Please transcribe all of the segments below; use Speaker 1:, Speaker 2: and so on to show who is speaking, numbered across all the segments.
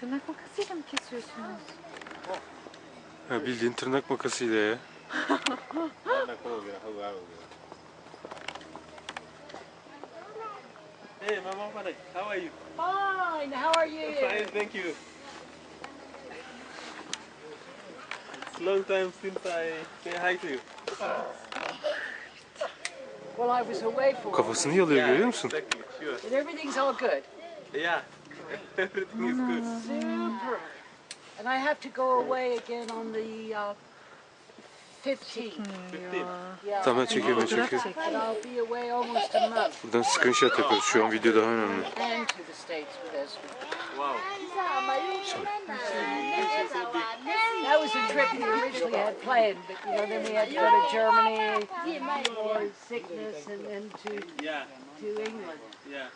Speaker 1: Tırnak makasıyla mı kesiyorsunuz?
Speaker 2: Ha, bildiğin tırnak makasıyla ya.
Speaker 3: Hey, Mama Fanak, how are you?
Speaker 4: Fine. How are you?
Speaker 3: Fine, thank you. It's long time since I say hi to you.
Speaker 4: Well, I was away for
Speaker 2: Kafasını yalıyor görüyor musun?
Speaker 3: Exactly, sure.
Speaker 4: And everything's all good.
Speaker 3: Yeah, everything is good.
Speaker 4: Super. And I have to go away again on the uh, 15th.
Speaker 3: 15.
Speaker 4: Yeah.
Speaker 2: Tamam çekiyorum ben
Speaker 1: Fotoğraf
Speaker 4: And I'll be away almost a month
Speaker 2: Buradan screenshot yapıyoruz. Şu an video daha önemli.
Speaker 4: and to the States with Ezra.
Speaker 3: Wow.
Speaker 4: That was a trip we originally had planned, but you know, then we had to go to Germany for sickness and then to,
Speaker 3: Yeah,
Speaker 4: to England.
Speaker 3: yeah.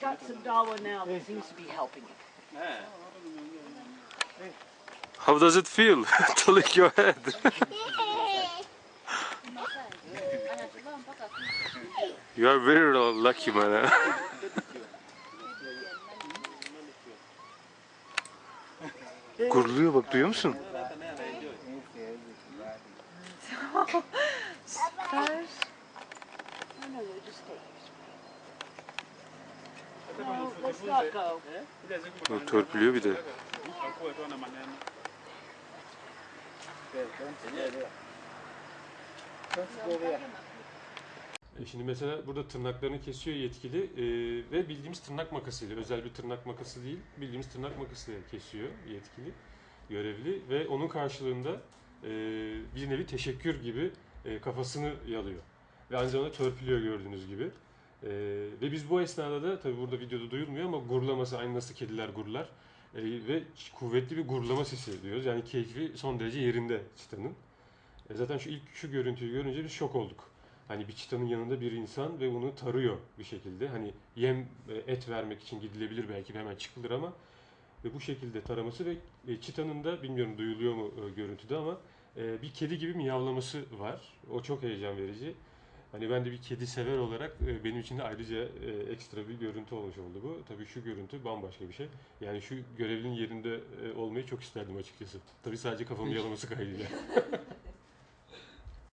Speaker 4: But he's got some Dawa now that seems to be helping him.
Speaker 3: Ah.
Speaker 2: How does it feel to lick your head? you are very lucky man. ha. Guruluyor bak duyuyor musun?
Speaker 1: Süper.
Speaker 4: No, no, no, just stay
Speaker 2: törpülüyor bir de. E Şimdi mesela burada tırnaklarını kesiyor yetkili e, ve bildiğimiz tırnak makasıyla, özel bir tırnak makası değil, bildiğimiz tırnak makasıyla kesiyor yetkili, görevli ve onun karşılığında e, bir nevi teşekkür gibi e, kafasını yalıyor. Ve aynı zamanda törpülüyor gördüğünüz gibi. E, ve biz bu esnada da, tabi burada videoda duyulmuyor ama gurlaması, aynı nasıl kediler gurlar e, ve kuvvetli bir gurlama sesi duyuyoruz. Yani keyfi son derece yerinde çıtanın. E, zaten şu ilk şu görüntüyü görünce biz şok olduk. Hani bir çitanın yanında bir insan ve onu tarıyor bir şekilde. Hani yem e, et vermek için gidilebilir belki hemen çıkılır ama ve bu şekilde taraması ve e, çitanın da bilmiyorum duyuluyor mu e, görüntüde ama bir kedi gibi miyavlaması var. O çok heyecan verici. Hani ben de bir kedi sever olarak e, benim için de ayrıca e, ekstra bir görüntü olmuş oldu bu. Tabii şu görüntü bambaşka bir şey. Yani şu görevlinin yerinde e, olmayı çok isterdim açıkçası. Tabii sadece kafamı yalaması kaydıyla.